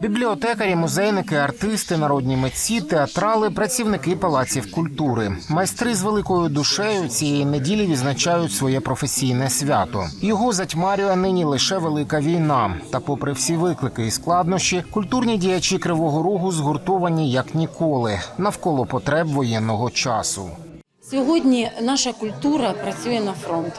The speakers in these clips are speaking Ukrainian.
Бібліотекарі, музейники, артисти, народні митці, театрали, працівники палаців культури. Майстри з великою душею цієї неділі відзначають своє професійне свято. Його затьмарює нині лише велика війна. Та, попри всі виклики і складнощі, культурні діячі Кривого Рогу згуртовані як ніколи навколо потреб воєнного часу. Сьогодні наша культура працює на фронт.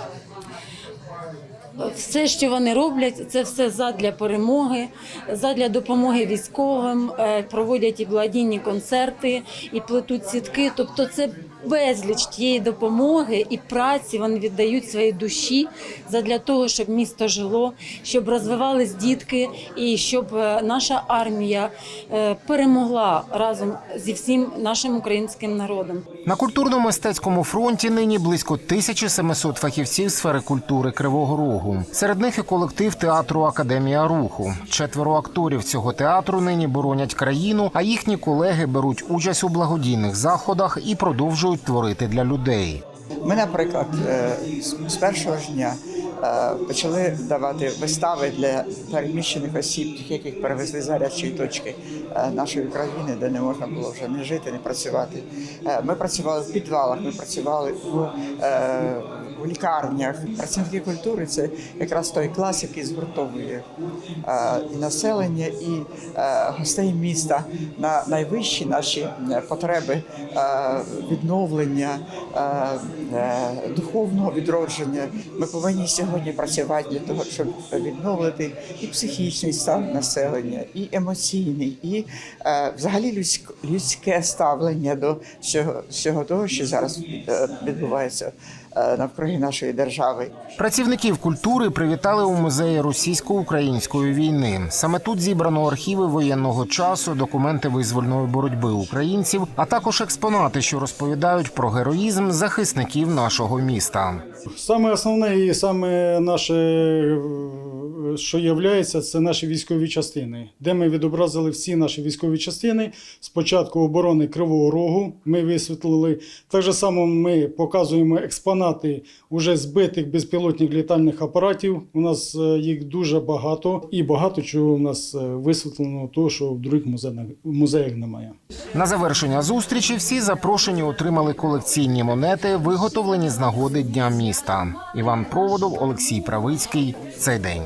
Все, що вони роблять, це все задля перемоги, задля допомоги військовим, е, проводять і благодійні концерти, і плетуть сітки. Тобто, це безліч тієї допомоги і праці вони віддають своїй душі задля того, щоб місто жило, щоб розвивались дітки, і щоб е, наша армія е, перемогла разом зі всім нашим українським народом. На культурно-мистецькому фронті нині близько 1700 фахівців сфери культури Кривого Рогу. Серед них і колектив театру Академія руху. Четверо акторів цього театру нині боронять країну, а їхні колеги беруть участь у благодійних заходах і продовжують творити для людей. Ми, наприклад, е, з- першого ж дня почали давати вистави для переміщених осіб, тих, яких перевезли з гарячої точки е, нашої країни, де не можна було вже не жити, не працювати. Е, Ми працювали в підвалах, ми працювали в, е, в лікарнях. Працівники культури це якраз той клас, який згуртовує е, і населення, і е, гостей міста на найвищі наші е, потреби е, відновлення, е, е, духовного відродження. Ми повинні сьогодні працювати для того, щоб відновити і психічний стан населення, і емоційний, і е, взагалі людськ, людське ставлення до всього, всього того, що зараз е, відбувається е, навкруги нашої держави. Працівників культури привітали у музеї російсько-української війни. Саме тут зібрано архіви воєнного часу, документи визвольної боротьби українців, а також експонати, що розповідають про героїзм захисників нашого міста. Саме основне і саме наше, що є, це наші військові частини, де ми відобразили всі наші військові частини. Спочатку оборони Кривого Рогу ми висвітлили. Так же само ми показуємо експонати уже збитих безпілотних літальних апаратів. У нас е, їх дуже багато, і багато чого у нас е, висвітлено, того, що в других музеях немає. На завершення зустрічі всі запрошені отримали колекційні монети, виготовлені з нагоди Дня міста. Іван Проводов, Олексій Правицький. Цей день.